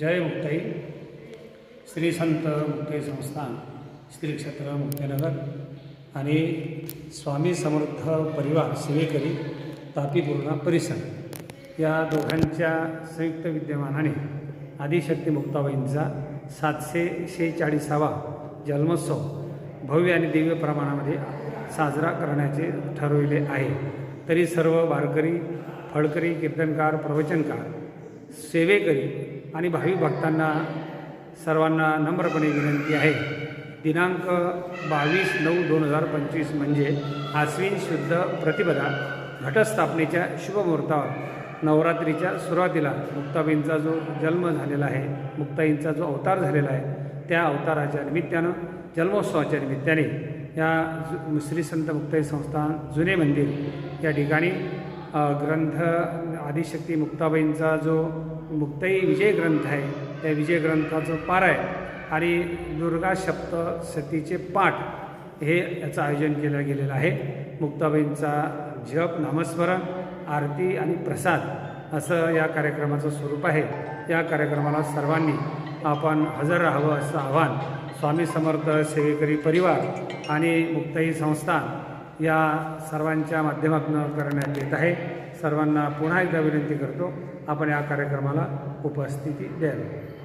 जय मुक्ताई। श्री संत मुक्ताई संस्थान श्री क्षेत्र मुक्ताईनगर आणि स्वामी समर्थ परिवार सेवेकरी तापीपूर्णा परिसर या दोघांच्या संयुक्त विद्यमानाने आदिशक्ती मुक्ताबाईंचा सातशे शेचाळीसावा जन्मोत्सव भव्य आणि दिव्य प्रमाणामध्ये साजरा करण्याचे ठरविले आहे. तरी सर्व वारकरी फळकरी कीर्तनकार प्रवचनकार सेवेकरी आणि भाविक भक्तांना सर्वांना नम्रपणे विनंती आहे. दिनांक बावीस नऊ दोन हजार पंचवीस म्हणजे आश्विन शुद्ध प्रतिपदा घटस्थापनेच्या शुभमुहूर्तावर नवरात्रीच्या सुरुवातीला मुक्ताबाईंचा जो जन्म झालेला आहे मुक्ताईंचा जो अवतार झालेला आहे त्या अवताराच्या निमित्तानं जन्मोत्सवाच्या निमित्ताने या श्री संत मुक्ताई संस्थान जुने मंदिर या ठिकाणी ग्रंथ आदिशक्ती मुक्ताबाईंचा जो मुक्ताई विजय ग्रंथ आहे त्या विजय ग्रंथाचं पाराय आणि दुर्गा सप्तशतीचे पाठ हे याचं आयोजन केलं गेलेलं आहे. मुक्ताबाईंचा जप नामस्मरण आरती आणि प्रसाद असं या कार्यक्रमाचं स्वरूप आहे. या कार्यक्रमाला सर्वांनी आपण हजर राहावं असं आव्हान स्वामी समर्थ सेवेकरी परिवार आणि मुक्ताई संस्थान या सर्वांच्या माध्यमातून करण्यात येत आहे. सर्वांना पुन्हा एकदा विनंती करतो आपण या कार्यक्रमाला उपस्थिती द्यावी.